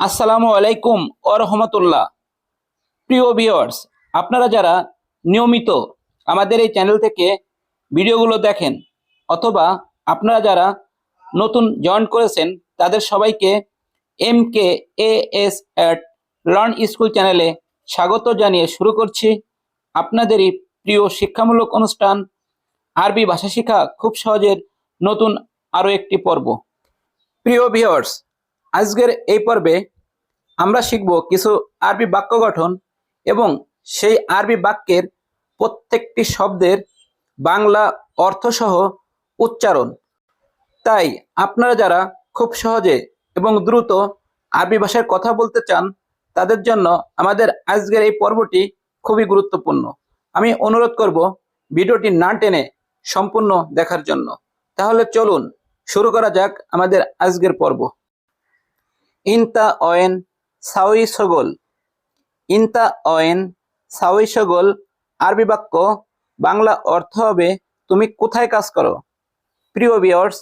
আসসালামু আলাইকুম ও রহমতুল্লাহ। প্রিয় ভিউয়ার্স, আপনারা যারা নিয়মিত আমাদের এই চ্যানেল থেকে ভিডিওগুলো দেখেন অথবা আপনারা যারা নতুন জয়েন করেছেন, তাদের সবাইকে M K A S at Learn School চ্যানেলে স্বাগত জানিয়ে শুরু করছি। আপনাদেরই প্রিয় শিক্ষামূলক অনুষ্ঠান, আরবি ভাষা শেখা খুব সহজের নতুন আরও একটি পর্ব। প্রিয় ভিউয়ার্স আজকের এই পর্বে আমরা শিখব কিছু আরবি বাক্য গঠন এবং সেই আরবি বাক্যের প্রত্যেকটি শব্দের বাংলা অর্থসহ উচ্চারণ। তাই আপনারা যারা খুব সহজে এবং দ্রুত আরবি ভাষায় কথা বলতে চান, তাদের জন্য আমাদের আজকের এই পর্বটি খুবই গুরুত্বপূর্ণ। আমি অনুরোধ করব ভিডিওটি না টেনে সম্পূর্ণ দেখার জন্য। তাহলে চলুন, শুরু করা যাক আমাদের আজকের পর্ব। ইনতা অয়েন সাউই সগল। ইনতা অয়েন সাউই সগল, আরবি বাক্য, বাংলা অর্থ হবে, তুমি কোথায় কাজ করো? প্রিয় ভিউয়ার্স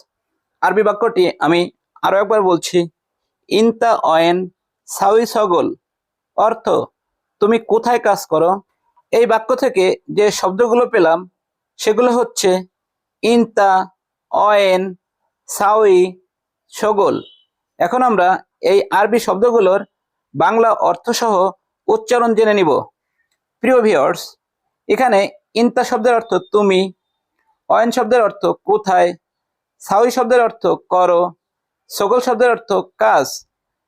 আরবি বাক্যটি আমি আরও একবার বলছি। ইনতা অয়েন সাউই সগল, অর্থ, তুমি কোথায় কাজ করো? এই বাক্য থেকে যে শব্দগুলো পেলাম, সেগুলো হচ্ছে, ইনতা অয়েন সাউই সগল। এখন আমরা এই আরবি শব্দগুলোর বাংলা অর্থসহ উচ্চারণ জেনে নিব। প্রিয় ভিউয়ার্স এখানে ইন্তা শব্দের অর্থ তুমি, অয়ন শব্দের অর্থ কোথায়, সাউই শব্দের অর্থ করো, সকল শব্দের অর্থ কাজ।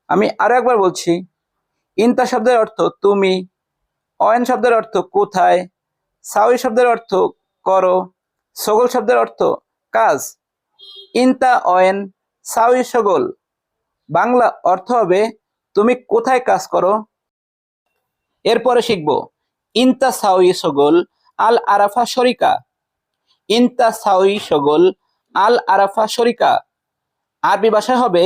আমি আরও একবার বলছি, ইন্তা শব্দের অর্থ তুমি, অয়ন শব্দের অর্থ কোথায়, সাউই শব্দের অর্থ করো, সকল শব্দের অর্থ কাজ। ইন্তা, অয়েন, সাউই সগল বাংলা অর্থ হবে, তুমি কোথায় কাজ করো? এরপরে শিখব, ইনতা সাউই সগল আল আরাফা শরিকা। ইনতা সাউই সগল আল আরাফা শরিকা। আরবি ভাষায় হবে,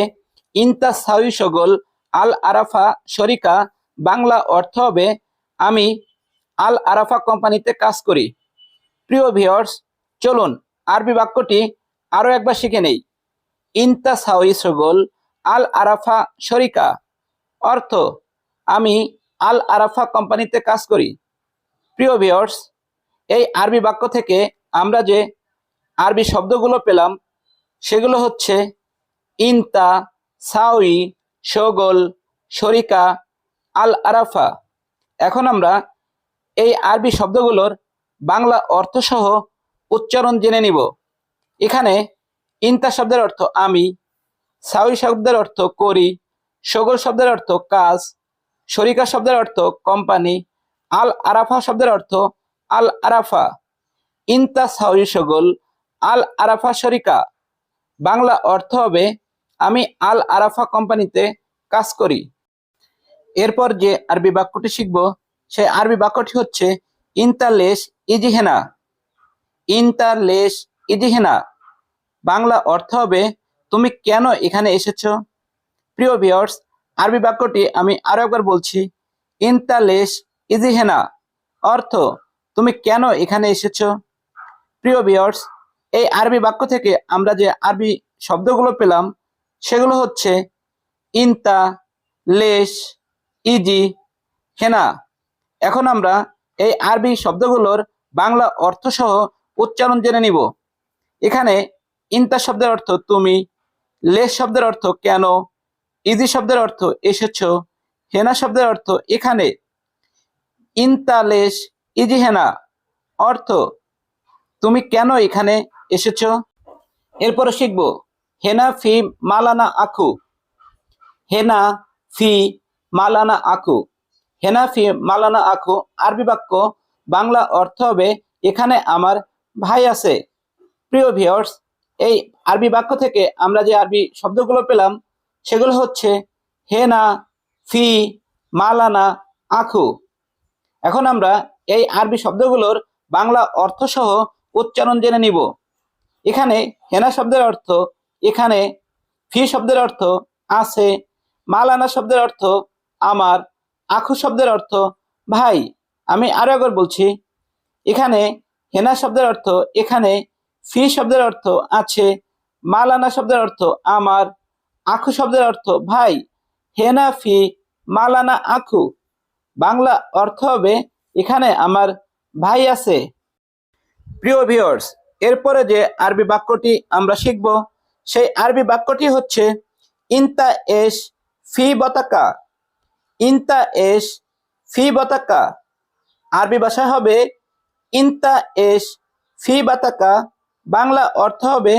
ইনতা সাউই সগল আল আরাফা শরিকা। বাংলা অর্থ হবে, আমি আল আরাফা কোম্পানিতে কাজ করি। প্রিয় ভিউয়ার্স, চলুন আরবি বাক্যটি আরও একবার শিখে নেই, ইনতা সাউই সগল আল আরাফা শরিকা। অর্থ, আমি আল আরাফা কোম্পানিতে কাজ করি। প্রিয় ভিউয়ার্স, এই আরবি বাক্য থেকে আমরা যে আরবি শব্দগুলো পেলাম, সেগুলো হচ্ছে ইনতা, সাউই, শগল, শরিকা আল আরাফা এখন আমরা এই আরবি শব্দগুলোর বাংলা অর্থসহ উচ্চারণ জেনে নিব। এখানে ইনতা শব্দের অর্থ আমি সাউই শব্দের অর্থ করি, সগল শব্দের অর্থ কাজ, শরিকা শব্দের অর্থ কোম্পানি আল আরাফা শব্দের অর্থ আল আরাফা। ইনতা সাউরি সগল, আল আরাফা শরিকা। বাংলা অর্থ হবে, আমি আল আরাফা কোম্পানিতে কাজ করি। এরপর যে আরবি বাক্যটি শিখব, সেই আরবি বাক্যটি হচ্ছে ইন্তালেশ ইজিহেনা। ইন্তালেশ ইজিহেনা। বাংলা অর্থ হবে তুমি কেন এখানে এসেছ? প্রিয় ভিউয়ার্স আরবি বাক্যটি আমি আরও একবার বলছি। ইনতালেশ ইজিহেনা, অর্থ তুমি কেন এখানে এসেছ? প্রিয় ভিউয়ার্স এই আরবি বাক্য থেকে আমরা যে আরবি শব্দগুলো পেলাম, সেগুলো হচ্ছে ইনতা লেশ ইজি হেনা এখন আমরা এই আরবি শব্দগুলোর বাংলা অর্থসহ উচ্চারণ জেনে নিব। এখানে ইনতা শব্দের অর্থ তুমি লেশ শব্দের অর্থ কেন, ইজি শব্দের অর্থ এসেছ, হেনা শব্দের অর্থ এখানে ইনতালেশ ইজি হেনা, অর্থ তুমি কেন এখানে এসেছ। এরপরে শিখব, হেনা ফি মালানা আখু হেনা ফি মালানা আখু হেনা ফি মালানা আখু আরবি বাক্য, বাংলা অর্থ হবে এখানে আমার ভাই আছে, প্রিয় ভিউয়ার্স এই আরবি বাক্য থেকে আমরা যে আরবি শব্দগুলো পেলাম, সেগুলো হচ্ছে হেনা ফি মালানা আখু। এখন আমরা এই আরবি শব্দগুলোর বাংলা অর্থসহ উচ্চারণ জেনে নিব। এখানে হেনা শব্দের অর্থ এখানে, ফি শব্দের অর্থ আছে মালানা শব্দের অর্থ আমার, আখু শব্দের অর্থ ভাই। আমি আরও একবার বলছি, এখানে হেনা শব্দের অর্থ এখানে ফি শব্দের অর্থ আছে, মালানা শব্দের অর্থ আমার, আখু শব্দের অর্থ ভাই, হেনা ফি, মালানা আখু। বাংলা অর্থ হবে, এখানে আমার ভাই আছে। প্রিয় ভিউয়ার্স এরপরে যে আরবি বাক্যটি আমরা শিখব, সেই আরবি বাক্যটি হচ্ছে, ইনতা এস ফি বতাকা। ইনতা এস ফি বতাকা। আরবি ভাষায় হবে, ইনতা এস ফি বাতাকা। বাংলা অর্থ হবে,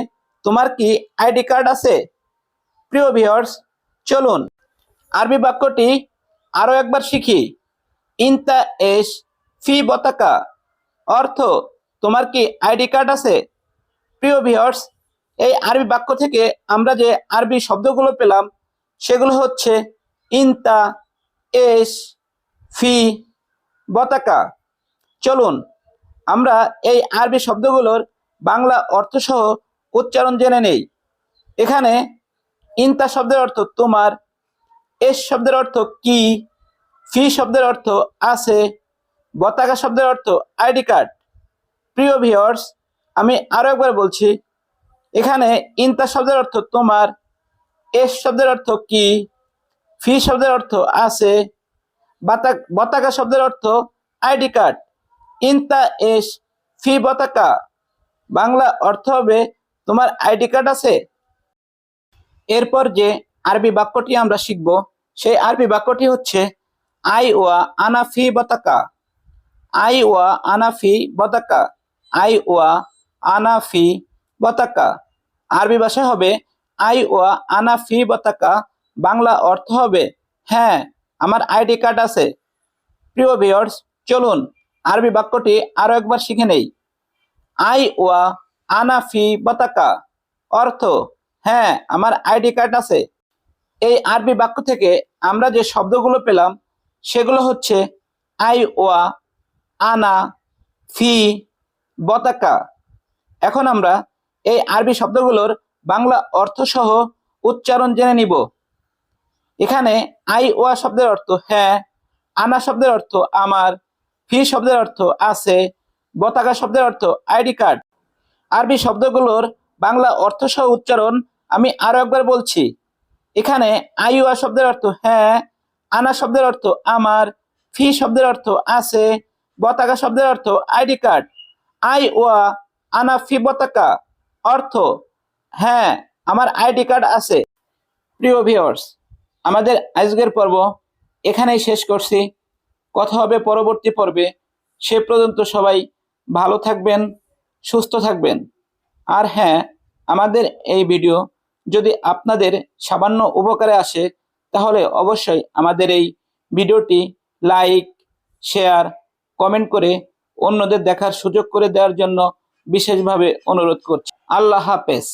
তোমার কি আইডি কার্ড আছে? প্রিয় ভিউয়ার্স চলুন। আরবি বাক্যটি আরও একবার শিখি। ইনতা এস ফি বতাকা। অর্থ, তোমার কি আইডি কার্ড আছে? প্রিয় ভিউয়ার্স এই আরবি বাক্য থেকে আমরা যে আরবি শব্দগুলো পেলাম, সেগুলো হচ্ছে ইনতা এস ফি বতাকা। চলুন, আমরা এই আরবি শব্দগুলোর বাংলা অর্থসহ উচ্চারণ জেনে নেই। এখানে ইনতা শব্দের অর্থ তোমার, এস শব্দের অর্থ কি, ফি শব্দের অর্থ আছে, বতাকা শব্দের অর্থ আইডি কার্ড। প্রিয় ভিওর্স আমি আরও একবার বলছি, এখানে ইনতা শব্দের অর্থ তোমার, এস শব্দের অর্থ কি, ফি শব্দের অর্থ আছে বতাকা শব্দের অর্থ আইডি কার্ড। ইনতা, এস, ফি, বতাকা। বাংলা অর্থ হবে তোমার আইডি কার্ড আছে। এরপর যে আরবি বাক্যটি আমরা শিখব, সেই আরবি বাক্যটি হচ্ছে, আই ওয়া আনাফি বতাকা। আই ওয়া আনাফি বতাকা। আই ওয়া আনাফি বতাকা। আরবি ভাষায় হবে, আই ওয়া আনাফি বতাকা। বাংলা অর্থ হবে হ্যাঁ আমার আইডি কার্ড আছে। প্রিয় ভিউয়ার্স চলুন আরবি বাক্যটি আরও একবার শিখে নেই। আই ওয়া আনাফি বতাকা। অর্থ হ্যাঁ আমার আইডি কার্ড আছে। এই আরবি বাক্য থেকে আমরা যে শব্দগুলো পেলাম, সেগুলো হচ্ছে আই ওয়া আনা ফি বতাকা। এখন আমরা এই আরবি শব্দগুলোর বাংলা অর্থ সহ উচ্চারণ জেনে নিব। এখানে আই ওয়া শব্দের অর্থ হ্যাঁ আনা শব্দের অর্থ আমার, ফি শব্দের অর্থ আছে বতাকা শব্দের অর্থ আইডি কার্ড। আরবি শব্দগুলোর বাংলা অর্থ সহ উচ্চারণ আমি আরও একবার বলছি। এখানে আইওয়া শব্দের অর্থ হ্যাঁ আনা শব্দের অর্থ আমার, ফি শব্দের অর্থ আছে বতাকা শব্দের অর্থ আইডি কার্ড। আই ওয়া আনা ফি বতাকা অর্থ হ্যাঁ আমার আইডি কার্ড আছে। প্রিয় ভিউয়ার্স, আমাদের আজকের পর্ব এখানেই শেষ করছি। কথা হবে পরবর্তী পর্বে। সে পর্যন্ত সবাই ভালো থাকবেন, সুস্থ থাকবেন। আর হ্যাঁ আমাদের এই ভিডিও যদি আপনাদের সামান্য উপকারে আসে, তাহলে অবশ্যই আমাদের এই ভিডিওটি লাইক, শেয়ার, কমেন্ট করে অন্যদের দেখার সুযোগ করে দেওয়ার জন্য বিশেষভাবে অনুরোধ করছি। আল্লাহ হাফেজ।